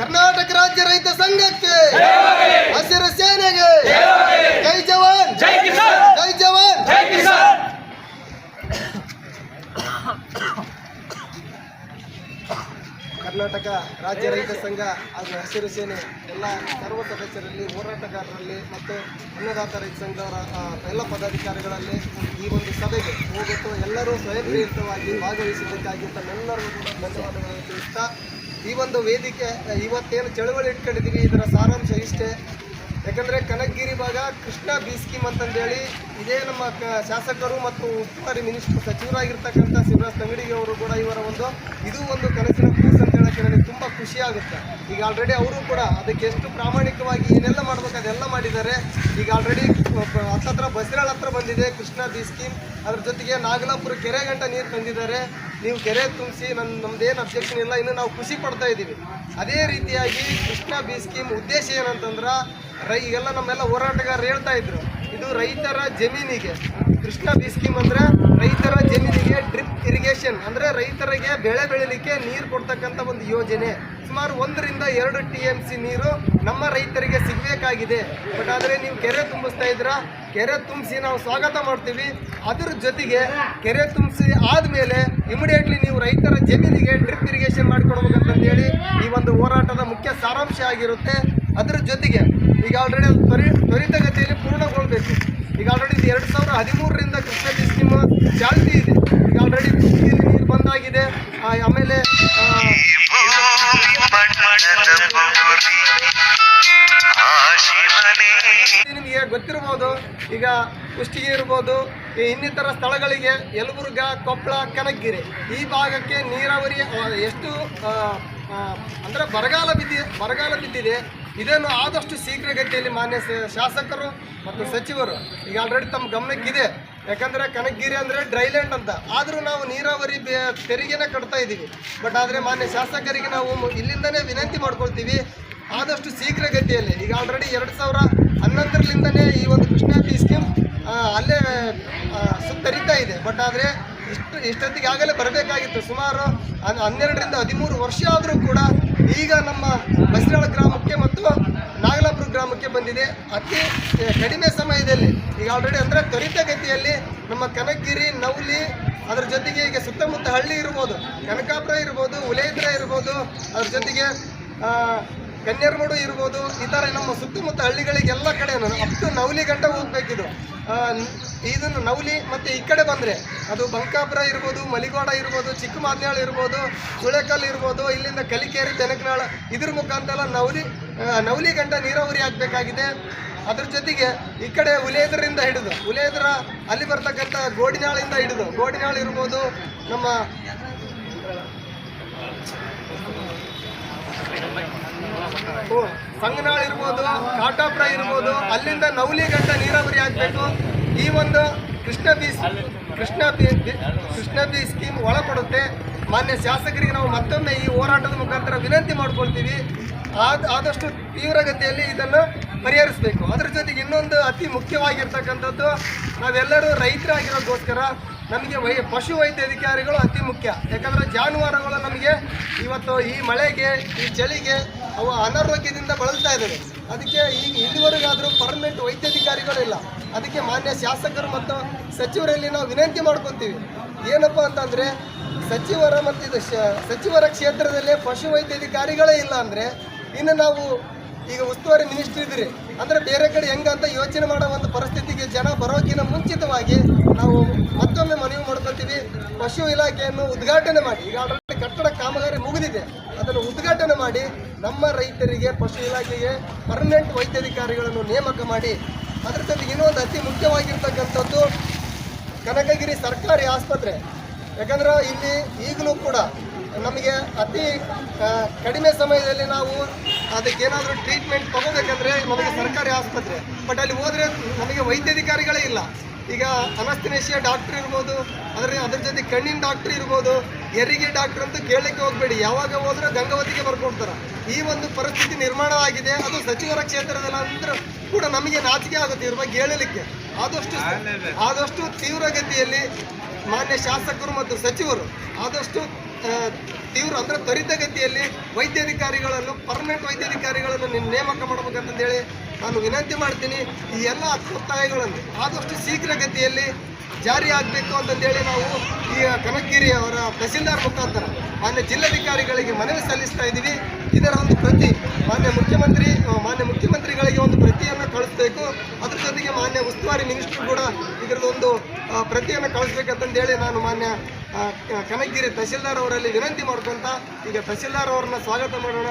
ಕರ್ನಾಟಕ ರಾಜ್ಯ ರೈತ ಸಂಘಕ್ಕೆ ಹಸಿರು ಸೇನೆಗೆ ಜೈ ಜವಾನ್. ಜೈ ಕಿಸಾನ್. ಜೈ ಜವಾನ್. ಜೈ ಕಿಸಾನ್. ಕರ್ನಾಟಕ ರಾಜ್ಯ ರೈತ ಸಂಘ ಹಾಗೂ ಹಸಿರು ಸೇನೆ ಎಲ್ಲ ಸರ್ವ ಸದಸ್ಯರಲ್ಲಿ ಹೋರಾಟಗಾರರಲ್ಲಿ ಮತ್ತು ಅನ್ನದಾತ ರೈತ ಸಂಘದವರ ಎಲ್ಲ ಪದಾಧಿಕಾರಿಗಳಲ್ಲಿ ಈ ಒಂದು ಸಭೆಗೆ ಹೋಗುತ್ತೋ ಎಲ್ಲರೂ ಸ್ವಯಂಪ್ರೇರಿತವಾಗಿ ಭಾಗವಹಿಸಿದ್ದಕ್ಕಾಗಿ ತಮ್ಮೆಲ್ಲರಿಗೂ ಕೂಡ ಧನ್ಯವಾದಗಳನ್ನು ತಿಳಿಸ್ತಾ ಈ ಒಂದು ವೇದಿಕೆ, ಇವತ್ತೇನು ಚಳುವಳಿ ಇಟ್ಕೊಂಡಿದ್ದೀವಿ ಇದರ ಸಾರಾಂಶ ಇಷ್ಟೇ. ಯಾಕಂದರೆ ಕನಕಗಿರಿ ಭಾಗ ಕೃಷ್ಣ ಬಿ ಸ್ಕೀಮ್ ಅಂತಂದೇಳಿ ಇದೇ ನಮ್ಮ ಶಾಸಕರು ಮತ್ತು ಉಸ್ತುವಾರಿ ಮಿನಿಸ್ಟರ್ ಸಚಿವರಾಗಿರ್ತಕ್ಕಂಥ ಶಿವರಾಜ್ ತಂಗಡಿಗೆ ಅವರು ಕೂಡ ಇವರ ಒಂದು, ಇದು ಒಂದು ಕನಸಿನ ಕೂಸು ಖುಷಿ ಆಗುತ್ತೆ ಈಗ ಆಲ್ರೆಡಿ ಅವರು ಕೂಡ ಅದಕ್ಕೆ ಎಷ್ಟು ಪ್ರಾಮಾಣಿಕವಾಗಿ ಏನೆಲ್ಲ ಮಾಡ್ಬೇಕು ಅದೆಲ್ಲ ಮಾಡಿದ್ದಾರೆ. ಈಗ ಆಲ್ರೆಡಿ ಹತ್ತತ್ರ ಬಸಿರಾಳ ಹತ್ರ ಬಂದಿದೆ, ಕೃಷ್ಣ ಬಿ ಸ್ಕೀಮ್. ಅದ್ರ ಜೊತೆಗೆ ನಾಗಲಾಪುರ ಕೆರೆ ಗಂಟ ನೀರು ತಂದಿದ್ದಾರೆ. ನೀವು ಕೆರೆ ತುಂಬಿಸಿ ನನ್ನ ನಮ್ದೇನು ಅಬ್ಜೆಕ್ಷನ್ ಇಲ್ಲ, ಇನ್ನು ನಾವು ಖುಷಿ ಪಡ್ತಾ ಇದ್ದೀವಿ. ಅದೇ ರೀತಿಯಾಗಿ ಕೃಷ್ಣ ಬಿ ಸ್ಕೀಮ್ ಉದ್ದೇಶ ಏನಂತಂದ್ರೆ, ರೈ, ಈಗೆಲ್ಲ ನಮ್ಮೆಲ್ಲ ಹೋರಾಟಗಾರರು ಹೇಳ್ತಾ ಇದ್ರು. ಇದು ರೈತರ ಜಮೀನಿಗೆ. ಕೃಷ್ಣ ಬಿ ಸ್ಕೀಮ್ ಅಂದ್ರೆ ರೈತರ ಜಮೀನಿಗೆ ಡ್ರಿಪ್ ಇರಿಗೇಷನ್, ಅಂದ್ರೆ ರೈತರಿಗೆ ಬೆಳೆ ಬೆಳಿಲಿಕ್ಕೆ ನೀರು ಕೊಡ್ತಕ್ಕಂತ ಒಂದು ಯೋಜನೆ. ಸುಮಾರು ಒಂದರಿಂದ ಎರಡು ಟಿ ಎಂ ಸಿ ನೀರು ನಮ್ಮ ರೈತರಿಗೆ ಸಿಗಬೇಕಾಗಿದೆ. ಬಟ್ ಆದರೆ ನೀವು ಕೆರೆ ತುಂಬಿಸ್ತಾ ಇದ್ರ ಕೆರೆ ತುಂಬಿಸಿ ನಾವು ಸ್ವಾಗತ ಮಾಡ್ತೀವಿ. ಅದರ ಜೊತೆಗೆ ಕೆರೆ ತುಂಬಿಸಿ ಆದಮೇಲೆ ಇಮಿಡಿಯೇಟ್ಲಿ ನೀವು ರೈತರ ಜಮೀನಿಗೆ ಡ್ರಿಪ್ ಇರಿಗೇಷನ್ ಮಾಡಿಕೊಡ್ಬೇಕಂತಂದೇಳಿ ಈ ಒಂದು ಹೋರಾಟದ ಮುಖ್ಯ ಸಾರಾಂಶ ಆಗಿರುತ್ತೆ. ಅದರ ಜೊತೆಗೆ ಈಗ ಆಲ್ರೆಡಿ ತ್ವರಿ ತ್ವರಿತಗತಿಯಲ್ಲಿ ಪೂರ್ಣಗೊಳ್ಬೇಕು ಈಗ ಆಲ್ರೆಡಿ ಇದು ಎರಡು ಸಾವಿರ ಹದಿಮೂರರಿಂದ ಕೃಷ್ಣ ಸ್ಕೀಮ್ ಚಾಲ್ತಿ ಇದೆ. ಈಗ ಆಲ್ರೆಡಿ ನೀರು ಬಂದಾಗಿದೆ. ಆಮೇಲೆ ನಿಮಗೆ ಗೊತ್ತಿರ್ಬೋದು. ಈಗ ಕುಷ್ಟಿಗೆ ಇರ್ಬೋದು ಇನ್ನಿತರ ಸ್ಥಳಗಳಿಗೆ ಯಲಬುರ್ಗ, ಕೊಪ್ಪಳ, ಕನಕಗಿರಿ ಈ ಭಾಗಕ್ಕೆ ನೀರಾವರಿ ಎಷ್ಟು ಅಂದ್ರೆ ಬರಗಾಲ ಬಿದ್ದಿ, ಬರಗಾಲ ಬಿದ್ದಿದೆ. ಇದನ್ನು ಆದಷ್ಟು ಶೀಘ್ರಗತಿಯಲ್ಲಿ ಮಾನ್ಯ ಶಾಸಕರು ಮತ್ತು ಸಚಿವರು ಈಗ ಆಲ್ರೆಡಿ ತಮ್ಮ ಗಮನಕ್ಕಿದೆ. ಯಾಕಂದರೆ ಕನಕಗಿರಿ ಅಂದ್ರೆ ಡ್ರೈಲ್ಯಾಂಡ್ ಅಂತ. ಆದರೂ ನಾವು ನೀರಾವರಿ ತೆರಿಗೆನ ಕಟ್ತಾ ಇದ್ದೀವಿ. ಬಟ್ ಆದರೆ ಮಾನ್ಯ ಶಾಸಕರಿಗೆ ನಾವು ಇಲ್ಲಿಂದನೇ ವಿನಂತಿ ಮಾಡ್ಕೊಳ್ತೀವಿ. ಆದಷ್ಟು ಶೀಘ್ರಗತಿಯಲ್ಲಿ. ಈಗ ಆಲ್ರೆಡಿ ಎರಡು ಸಾವಿರ ಹನ್ನೊಂದರಲಿಂದನೇ ಈ ಒಂದು ಕೃಷ್ಣ ಸ್ಕೀಮ್ ಅಲ್ಲೇ ಸುತ್ತರಿತಾ ಇದೆ. ಬಟ್ ಆದರೆ ಇಷ್ಟು ಇಷ್ಟೊತ್ತಿಗೆ ಆಗಲೇ ಬರಬೇಕಾಗಿತ್ತು. ಸುಮಾರು ಹನ್- ಹನ್ನೆರಡರಿಂದ ಹದಿಮೂರು ವರ್ಷ ಆದರೂ ಕೂಡ ಈಗ ನಮ್ಮ ಬಸರಾಳ ಗ್ರಾಮಕ್ಕೆ ಮತ್ತು ನಾಗಲಾಪುರ ಗ್ರಾಮಕ್ಕೆ ಬಂದಿದೆ. ಅತಿ ಕಡಿಮೆ ಸಮಯದಲ್ಲಿ, ಈಗ ಆಲ್ರೆಡಿ ಅಂದರೆ ತ್ವರಿತಗತಿಯಲ್ಲಿ ನಮ್ಮ ಕನಕಗಿರಿ, ನವಲಿ, ಅದರ ಜೊತೆಗೆ ಈಗ ಸುತ್ತಮುತ್ತ ಹಳ್ಳಿ ಇರ್ಬೋದು, ಕನಕಾಪುರ ಇರ್ಬೋದು ಉಲೇದ್ರ ಇರ್ಬೋದು, ಅದ್ರ ಜೊತೆಗೆ ಕನ್ಯರ್ಮಡು ಇರ್ಬೋದು, ಈ ಥರ ನಮ್ಮ ಸುತ್ತಮುತ್ತ ಹಳ್ಳಿಗಳಿಗೆಲ್ಲ ಕಡೆ ಅಪ್ ಟು ನವಲಿ ಗಂಟ ಹೋಗ್ಬೇಕಿದು ಇದನ್ನು ನವಲಿ ಮತ್ತು ಈ ಕಡೆ ಬಂದರೆ ಅದು ಬಂಕಾಪುರ ಇರ್ಬೋದು ಮಲಿಗೋಡ ಇರ್ಬೋದು ಚಿಕ್ಕಮಾದ್ನಾಳ್ ಇರ್ಬೋದು, ಸುಳೆಕಲ್ ಇರ್ಬೋದು, ಇಲ್ಲಿಂದ ಕಲಿಕೇರಿ, ತೆನಕನಾಳ ಇದ್ರ ಮುಖಾಂತರ ನವಲಿ ನವಲಿ ಗಂಟ ನೀರಾವರಿ ಆಗಬೇಕಾಗಿದೆ. ಅದ್ರ ಜೊತೆಗೆ ಈ ಕಡೆ ಉಲೇದ್ರಿಂದ ಹಿಡಿದು ಉಲೇದ್ರ ಅಲ್ಲಿ ಬರ್ತಕ್ಕಂಥ ಗೋಡಿನಾಳಿಂದ ಹಿಡಿದು, ಗೋಡಿನಾಳು ಇರ್ಬೋದು, ನಮ್ಮ ಸಂಗನಾಳ್ ಇರ್ಬೋದು ಕಾಟಾಪುರ ಇರ್ಬೋದು, ಅಲ್ಲಿಂದ ನವಲಿಗಂಟ ನೀರಾವರಿ ಆಗಬೇಕು. ಈ ಒಂದು Krishna B Krishna B Krishna B scheme ಒಳಪಡುತ್ತೆ. ಮಾನ್ಯ ಶಾಸಕರಿಗೆ ನಾವು ಮತ್ತೊಮ್ಮೆ ಈ ಹೋರಾಟದ ಮುಖಾಂತರ ವಿನಂತಿ ಮಾಡ್ಕೊಳ್ತೀವಿ. ಆದ ಆದಷ್ಟು ತೀವ್ರಗತಿಯಲ್ಲಿ ಇದನ್ನು ಪರಿಹರಿಸಬೇಕು. ಅದ್ರ ಜೊತೆಗೆ ಇನ್ನೊಂದು ಅತಿ ಮುಖ್ಯವಾಗಿರ್ತಕ್ಕಂಥದ್ದು, ನಾವೆಲ್ಲರೂ ರೈತರಾಗಿರೋದಕ್ಕೋಸ್ಕರ ನಮಗೆ ವೈ ಪಶು ವೈದ್ಯಾಧಿಕಾರಿಗಳು ಅತಿ ಮುಖ್ಯ. ಯಾಕಂದರೆ ಜಾನುವಾರುಗಳು ನಮಗೆ ಇವತ್ತು ಈ ಮಳೆಗೆ, ಈ ಚಳಿಗೆ ಅವು ಅನಾರೋಗ್ಯದಿಂದ ಬಳಲ್ತಾ ಇದ್ದಾವೆ ಅದಕ್ಕೆ ಈಗ ಇಲ್ಲಿವರೆಗಾದರೂ ಪರ್ಮನೆಂಟ್ ವೈದ್ಯಾಧಿಕಾರಿಗಳಿಲ್ಲ ಅದಕ್ಕೆ ಮಾನ್ಯ ಶಾಸಕರು ಮತ್ತು ಸಚಿವರಲ್ಲಿ ನಾವು ವಿನಂತಿ ಮಾಡ್ಕೊತೀವಿ. ಏನಪ್ಪ ಅಂತಂದರೆ, ಸಚಿವರ ಮತ್ತು ಇದು ಸಚಿವರ ಕ್ಷೇತ್ರದಲ್ಲಿ ಪಶು ವೈದ್ಯಾಧಿಕಾರಿಗಳೇ ಇಲ್ಲ ಅಂದರೆ ಇನ್ನು ನಾವು ಈಗ ಉಸ್ತುವಾರಿ ಮಿನಿಸ್ಟ್ರಿ ಇದ್ರಿ ಅಂದ್ರೆ ಬೇರೆ ಕಡೆ ಹೆಂಗಂತ ಯೋಚನೆ ಮಾಡೋ ಒಂದು ಪರಿಸ್ಥಿತಿಗೆ ಜನ ಬರೋಕ್ಕಿಂತ ಮುಂಚಿತವಾಗಿ ನಾವು ಮತ್ತೊಮ್ಮೆ ಮನವಿ ಮಾಡ್ಕೊತೀವಿ ಪಶು ಇಲಾಖೆಯನ್ನು ಉದ್ಘಾಟನೆ ಮಾಡಿ. ಈಗ ಅದರಲ್ಲಿ ಕಟ್ಟಡ ಕಾಮಗಾರಿ ಮುಗಿದಿದೆ. ಅದನ್ನು ಉದ್ಘಾಟನೆ ಮಾಡಿ ನಮ್ಮ ರೈತರಿಗೆ, ಪಶು ಇಲಾಖೆಗೆ ಪರ್ಮನೆಂಟ್ ವೈದ್ಯಾಧಿಕಾರಿಗಳನ್ನು ನೇಮಕ ಮಾಡಿ. ಅದರ ಜೊತೆಗೆ ಇನ್ನೊಂದು ಅತಿ ಮುಖ್ಯವಾಗಿರ್ತಕ್ಕಂಥದ್ದು ಕನಕಗಿರಿ ಸರ್ಕಾರಿ ಆಸ್ಪತ್ರೆ. ಯಾಕಂದ್ರೆ ಇಲ್ಲಿ ಈಗಲೂ ಕೂಡ ನಮಗೆ ಅತಿ ಕಡಿಮೆ ಸಮಯದಲ್ಲಿ ನಾವು ಅದಕ್ಕೇನಾದರೂ ಟ್ರೀಟ್ಮೆಂಟ್ ತಗೋಬೇಕಂದ್ರೆ ನಮಗೆ ಸರ್ಕಾರಿ ಆಸ್ಪತ್ರೆ. ಬಟ್ ಅಲ್ಲಿ ಹೋದರೆ ನಮಗೆ ವೈದ್ಯಾಧಿಕಾರಿಗಳೇ ಇಲ್ಲ. ಈಗ ಅನಸ್ತನೇಷಿಯಾ ಡಾಕ್ಟ್ರ್ ಇರ್ಬೋದು ಅದರ ಅದ್ರ ಜೊತೆ ಕಣ್ಣಿನ ಡಾಕ್ಟ್ರ್ ಇರ್ಬೋದು ಹೆರಿಗೆ ಡಾಕ್ಟ್ರ್ ಅಂತ ಕೇಳಲಿಕ್ಕೆ ಹೋಗಬೇಡಿ. ಯಾವಾಗ ಹೋದ್ರೆ ಗಂಗಾವತಿಗೆ ಬರ್ಕೊಡ್ತಾರೆ. ಈ ಒಂದು ಪರಿಸ್ಥಿತಿ ನಿರ್ಮಾಣ ಆಗಿದೆ. ಅದು ಸಚಿವರ ಕ್ಷೇತ್ರದಲ್ಲಿ ಅಂದ್ರೆ ಕೂಡ ನಮಗೆ ನಾಚಿಕೆ ಆಗುತ್ತೆ ಇದ್ರ ಬಗ್ಗೆ ಹೇಳಲಿಕ್ಕೆ. ಆದಷ್ಟು ಆದಷ್ಟು ತೀವ್ರಗತಿಯಲ್ಲಿ ಮಾನ್ಯ ಶಾಸಕರು ಮತ್ತು ಸಚಿವರು ಆದಷ್ಟು ತೀವ್ರ ಅಂದ್ರೆ ತ್ವರಿತಗತಿಯಲ್ಲಿ ವೈದ್ಯಾಧಿಕಾರಿಗಳನ್ನು ಪರ್ಮನೆಂಟ್ ವೈದ್ಯಾಧಿಕಾರಿಗಳನ್ನು ನೇಮಕ ಮಾಡಬೇಕಂತಂದೇಳಿ ನಾನು ವಿನಂತಿ ಮಾಡ್ತೀನಿ ಈ ಎಲ್ಲ ಒತ್ತಾಯಗಳನ್ನು ಆದಷ್ಟು ಶೀಘ್ರಗತಿಯಲ್ಲಿ ಜಾರಿ ಆಗಬೇಕು ಅಂತಂದೇಳಿ ನಾವು ಈ ಕನಕಗಿರಿ ಅವರ ತಹಸೀಲ್ದಾರ್ ಮುಖಾಂತರ ಮಾನ್ಯ ಜಿಲ್ಲಾಧಿಕಾರಿಗಳಿಗೆ ಮನವಿ ಸಲ್ಲಿಸ್ತಾ ಇದ್ದೀವಿ. ಇದರ ಒಂದು ಪ್ರತಿ ಮಾನ್ಯ ಮುಖ್ಯಮಂತ್ರಿ ಮಾನ್ಯ ಮುಖ್ಯಮಂತ್ರಿಗಳಿಗೆ ಒಂದು ಪ್ರತಿಯನ್ನು ಕಳಿಸ್ಬೇಕು. ಅದ್ರ ಜೊತೆಗೆ ಮಾನ್ಯ ಉಸ್ತುವಾರಿ ಮಿನಿಸ್ಟ್ರು ಕೂಡ ಇದರದೊಂದು ಪ್ರತಿಯನ್ನು ಕಳಿಸ್ಬೇಕಂತಂದೇಳಿ ನಾನು ಮಾನ್ಯ ಕನಕಗಿರಿ ತಹಸೀಲ್ದಾರ್ ಅವರಲ್ಲಿ ವಿನಂತಿ ಮಾಡ್ಕೊಂತ ಈಗ ತಹಸೀಲ್ದಾರ್ ಅವ್ರನ್ನ ಸ್ವಾಗತ ಮಾಡೋಣ.